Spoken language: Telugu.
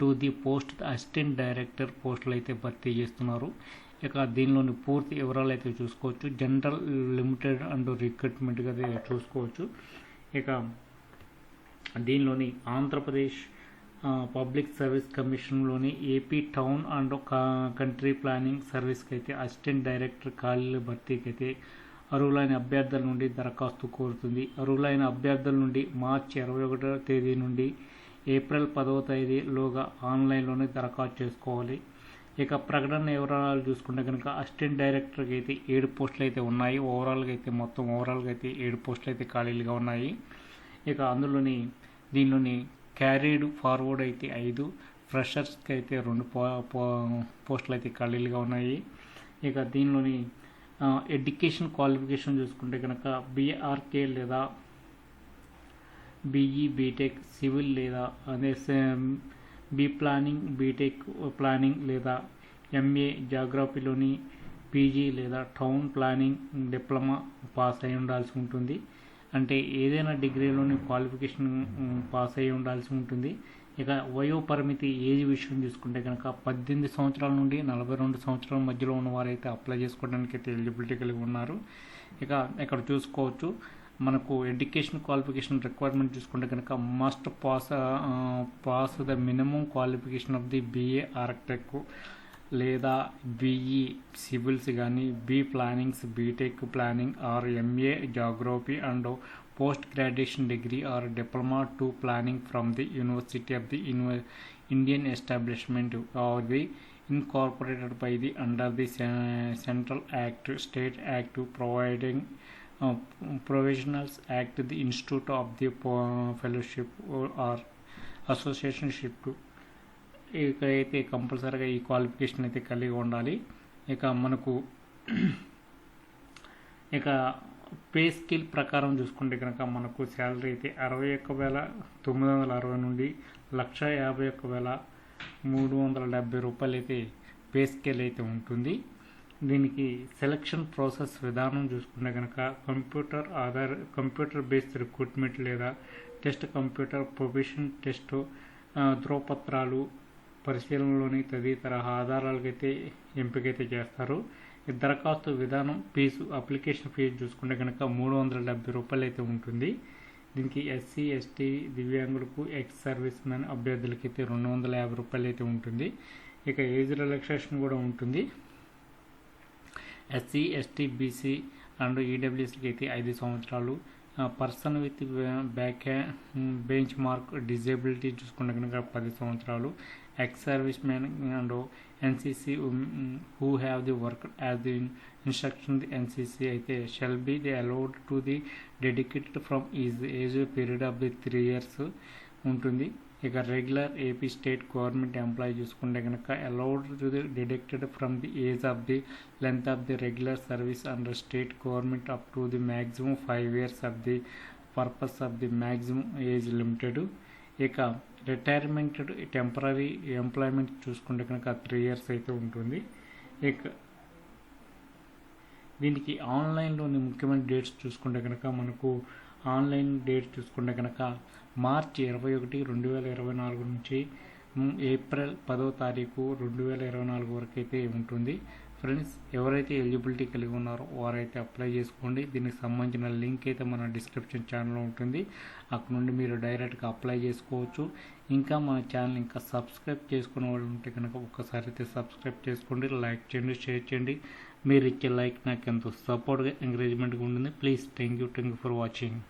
to the post assistant director పోస్టులు అయితే భర్తీ చేస్తున్నారు. ఇక దీనిలోని పూర్తి వివరాలు అయితే చూసుకోవచ్చు. జనరల్ లిమిటెడ్ అండ్ రిక్రూట్మెంట్గా అయితే చూసుకోవచ్చు. ఇక దీనిలోని Andhra Pradesh public service కమిషన్లోని AP town and country planning సర్వీస్కి అయితే అసిస్టెంట్ డైరెక్టర్ ఖాళీల భర్తీకి అయితే అర్హులైన అభ్యర్థుల నుండి దరఖాస్తు కోరుతుంది. అర్హులైన అభ్యర్థుల నుండి మార్చి ఇరవై ఒకటో తేదీ నుండి ఏప్రిల్ పదవ తేదీలోగా ఆన్లైన్లోనే దరఖాస్తు చేసుకోవాలి. ఇక ప్రకటన వివరాలు చూసుకుంటే కనుక అసిస్టెంట్ డైరెక్టర్కి అయితే ఏడు పోస్టులు అయితే ఉన్నాయి. ఓవరాల్గా అయితే మొత్తం ఓవరాల్గా అయితే ఏడు పోస్టులు అయితే ఖాళీలుగా ఉన్నాయి. ఇక అందులోని దీనిలోని క్యారీడ్ ఫార్వర్డ్ అయితే ఐదు ఫ్రెషర్స్కి అయితే రెండు పోస్టులు అయితే ఖాళీలుగా ఉన్నాయి. ఇక దీనిలోని ఎడ్యుకేషన్ క్వాలిఫికేషన్ చూసుకుంటే కనుక బీఆర్కే లేదా బీఈ బీటెక్ సివిల్ లేదా అదే బీ ప్లానింగ్ బీటెక్ ప్లానింగ్ లేదా ఎంఏ జాగ్రఫీలోని పీజీ లేదా టౌన్ ప్లానింగ్ డిప్లొమా పాస్ అయి ఉండాల్సి ఉంటుంది. అంటే ఏదైనా డిగ్రీలోని క్వాలిఫికేషన్ పాస్ అయి ఉండాల్సి ఉంటుంది. ఇక వయో పరిమితి ఏజ్ విషయం చూసుకుంటే కనుక పద్దెనిమిది సంవత్సరాల నుండి నలభై రెండు సంవత్సరాల మధ్యలో ఉన్నవారైతే అప్లై చేసుకోవడానికి అయితే ఎలిజిబిలిటీ కలిగి ఉన్నారు. ఇక ఇక్కడ చూసుకోవచ్చు. మనకు ఎడ్యుకేషన్ క్వాలిఫికేషన్ రిక్వైర్మెంట్ చూసుకుంటే కనుక must pass pass the minimum qualification of the BA architect లేదా బీఈ సివిల్స్ కానీ B plannings BTech planning or MA geography and post graduation degree or diploma to planning from the university of the Indian establishment or the incorporated by the under the Central Act, State Act providing uh, Provisionals Act, the Institute of the Fellowship or Associationship. ఇక అయితే కంపల్సరీగా ఈ క్వాలిఫికేషన్ అయితే కలిగి ఉండాలి ఇక మనకు ఇక పే స్కిల్ ప్రకారం చూసుకుంటే కనుక మనకు శాలరీ అయితే అరవై ఒక్క వేల తొమ్మిది వందల అరవై నుండి లక్ష యాభై ఒక్క వేల మూడు వందల డెబ్బై రూపాయలు అయితే పే స్కేల్ అయితే ఉంటుంది దీనికి సెలక్షన్ ప్రాసెస్ విధానం చూసుకుంటే కనుక కంప్యూటర్ ఆధార్ కంప్యూటర్ బేస్డ్ రిక్రూట్మెంట్ లేదా టెస్ట్ కంప్యూటర్ ప్రొఫెషన్ టెస్ట్ ధ్రువపత్రాలు పరిశీలనలోని తదితర ఆధారాలకైతే ఎంపికైతే చేస్తారు. ఈ దరఖాస్తు విధానం ఫీజు అప్లికేషన్ ఫీజు చూసుకుంటే కనుక మూడు వందల డెబ్బై రూపాయలు అయితే ఉంటుంది. దీనికి ఎస్సీ ఎస్టీ దివ్యాంగులకు ఎక్స్ సర్వీస్ మ్యాన్ అభ్యర్థులకైతే రెండు వందల యాభై రూపాయలు అయితే ఉంటుంది. ఇక ఏజ్ రిలాక్సేషన్ కూడా ఉంటుంది. ఎస్సీ ఎస్టీ బీసీ అండ్ ఈడబ్ల్యూఎస్కి అయితే ఐదు సంవత్సరాలు. Person with back bench mark disability చూసుకుంటే కనుక పది సంవత్సరాలు. Ex service man and NCC who have the work as the instruction. The NCC అయితే shall be the allowed to the dedicated from is age period of the three years ఉంటుంది. ఇక regular AP state government employee చూసుకుంటే కనుక allowed to the deducted from the age of the length of the regular service under state government up to the maximum five years of the purpose of the maximum age limited ఇక రిటైర్మెంట్ టెంపరీ ఎంప్లాయ్మెంట్ చూసుకుంటే కనుక త్రీ ఇయర్స్ అయితే ఉంటుంది. ఇక దీనికి ఆన్లైన్లోని ముఖ్యమైన డేట్స్ చూసుకుంటే కనుక మనకు ఆన్లైన్ డేట్ చూసుకుంటే కనుక మార్చి ఇరవై ఒకటి రెండు వేల ఇరవై నాలుగు నుంచి ఏప్రిల్ పదో తారీఖు రెండు వేల ఇరవై నాలుగు వరకు అయితే ఉంటుంది. ఫ్రెండ్స్ ఎవరైతే ఎలిజిబిలిటీ కలిగి ఉన్నారో వారైతే అప్లై చేసుకోండి. దీనికి సంబంధించిన లింక్ అయితే మన డిస్క్రిప్షన్ ఛానల్లో ఉంటుంది. అక్కడ నుండి మీరు డైరెక్ట్గా అప్లై చేసుకోవచ్చు. ఇంకా మన ఛానల్ ఇంకా సబ్స్క్రైబ్ చేసుకునే వాళ్ళు ఉంటే కనుక ఒక్కసారి అయితే సబ్స్క్రైబ్ చేసుకోండి లైక్ చేయండి షేర్ చేయండి. మీరు ఇచ్చే లైక్ నాకు ఎంతో సపోర్ట్గా ఎంకరేజ్మెంట్గా ఉంటుంది. Please thank you thank you for watching.